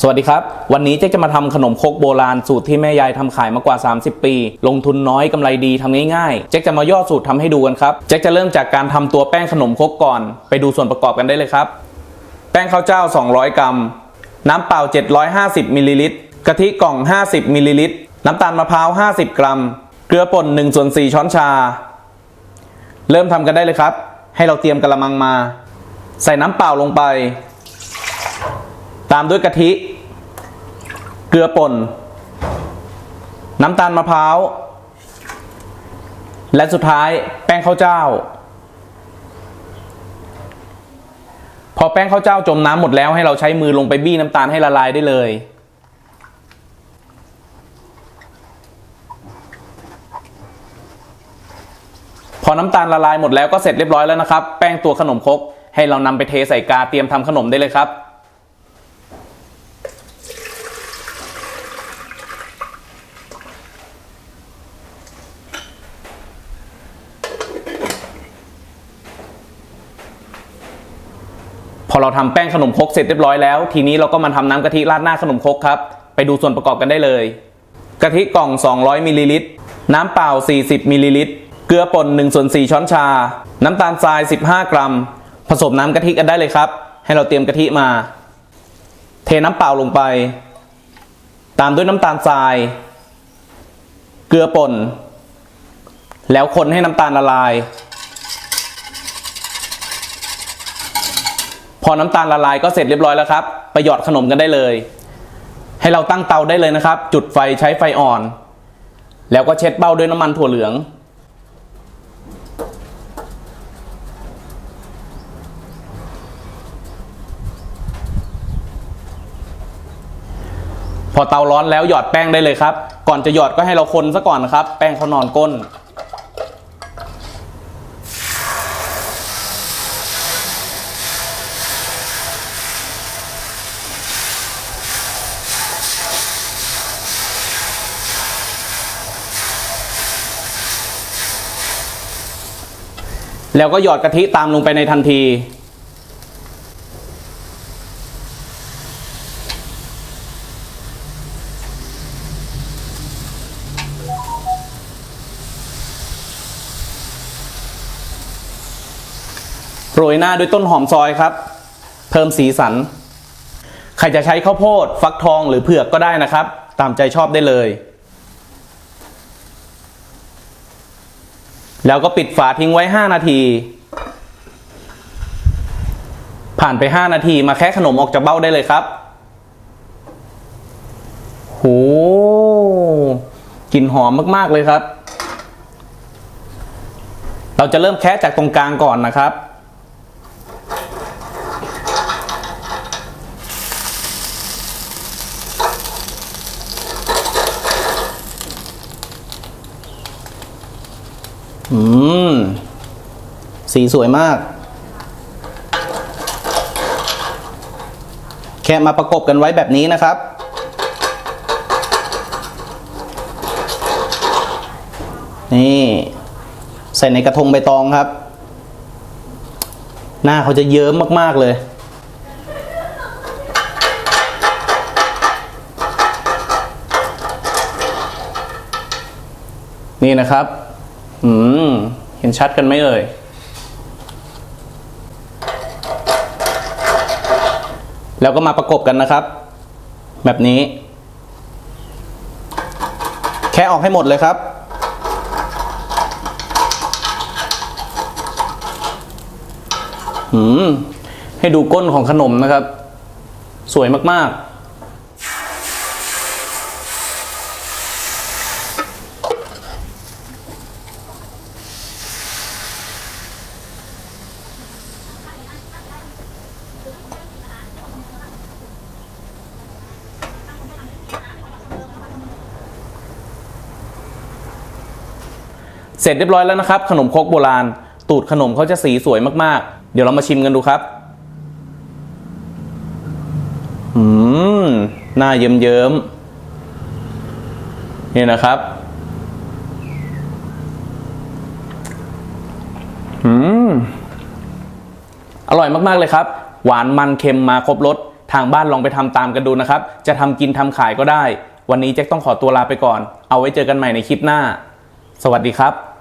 สวัสดีครับ วันนี้เจ๊จะมาทำขนมครกโบราณสูตรที่แม่ยายทำขายมากว่า 30 ปี ลงทุนน้อยกำไรดีทำง่ายๆ เจ๊จะมาย่อสูตรทำให้ดูกันครับ เจ๊จะเริ่มจากการทำตัวแป้งขนมครกก่อน ไปดูส่วนประกอบกันได้เลยครับ แป้งข้าวเจ้า 200 กรัม น้ำเปล่า 750มิลลิลิตรกะทิกล่อง 50มิลลิลิตรน้ำตาลมะพร้าว 50 กรัม เกลือป่น1ส่วน4ช้อนชา เริ่มทำกันได้เลยครับ ให้เราเตรียมกระมังมา ใส่น้ำเปล่าลงไป ตามด้วยกะทิ เกลือป่น น้ำตาลมะพร้าว และสุดท้ายแป้งข้าวเจ้า พอแป้งข้าวเจ้าจมน้ำหมดแล้วให้เราใช้มือลงไปบี้น้ำตาลให้ละลายได้เลยพอน้ำตาลละลายหมดแล้วก็เสร็จเรียบร้อยแล้วนะครับ แป้งตัวขนมครกให้เรานำไปเทใส่กาเตรียมทำขนมได้เลยครับ อเราทำแป้งขนมครกเสร็จเรียบร้อยแล้ว ทีนี้เราก็มาทำน้ำกะทิราดหน้าขนมครกครับ ไปดูส่วนประกอบกันได้เลย กะทิกล่อง 200มิลลิลิตร น้ำเปล่า 40มิลลิลิตร เกลือป่น1ส่วน4ช้อนชา น้ำตาลทราย 15 กรัม ผสมน้ำกะทิกันได้เลยครับ ให้เราเตรียมกะทิมา เทน้ำเปล่าลงไป ตามด้วยน้ำตาลทราย เกลือป่น แล้วคนให้น้ำตาลละลาย พอน้ำตาลละลายก็เสร็จเรียบร้อยแล้วครับไปหยอดขนมกันได้เลย ให้เราตั้งเตาได้เลยนะครับ จุดไฟใช้ไฟอ่อน แล้วก็เช็ดเบ้าด้วยน้ำมันถั่วเหลือง พอเตาร้อนแล้วหยอดแป้งได้เลยครับ ก่อนจะหยอดก็ให้เราคนซะก่อนนะครับ แป้งเขานอนก้น แล้วก็หยอดกะทิตามลงไปในทันที โรยหน้าด้วยต้นหอมซอยครับ เพิ่มสีสัน ใครจะใช้ข้าวโพด ฟักทองหรือเผือกก็ได้นะครับ ตามใจชอบได้เลย แล้วก็ปิดฝาทิ้งไว้ 5 นาที ผ่านไป 5 นาทีมาแค่ขนมออกจากเบ้าได้เลยครับโหกลิ่นหอมมาก ๆ เลยครับ เราจะเริ่มแคะจากตรงกลางก่อนนะครับ อืม สีสวยมาก แค่มาประกบกันไว้แบบนี้นะครับ นี่ ใส่ในกระทงใบตองครับ หน้าเขาจะเยิ้มมาก ๆ เลยนี่นะครับ อืม เห็นชัดกันไหมเอ่ย แล้วก็มาประกบกันนะครับ แบบนี้ แค่ออกให้หมดเลยครับอืมให้ดูก้นของขนมนะครับ สวยมากๆ สร็จเรียบร้อยแล้วนะครับ ขนมครกโบราณ ตูดขนมเขาจะสีสวยมากๆ เดี๋ยวเรามาชิมกันดูครับ อืมหน้าเยิ้มๆนี่นะครับ อืม อร่อยมากๆเลยครับ หวานมันเค็มมาครบรสทางบ้านลองไปทำตามกันดูนะครับ จะทำกินทำขายก็ได้ วันนี้แจ็คต้องขอตัวลาไปก่อน เอาไว้เจอกันใหม่ในคลิปหน้า สวัสดีครับ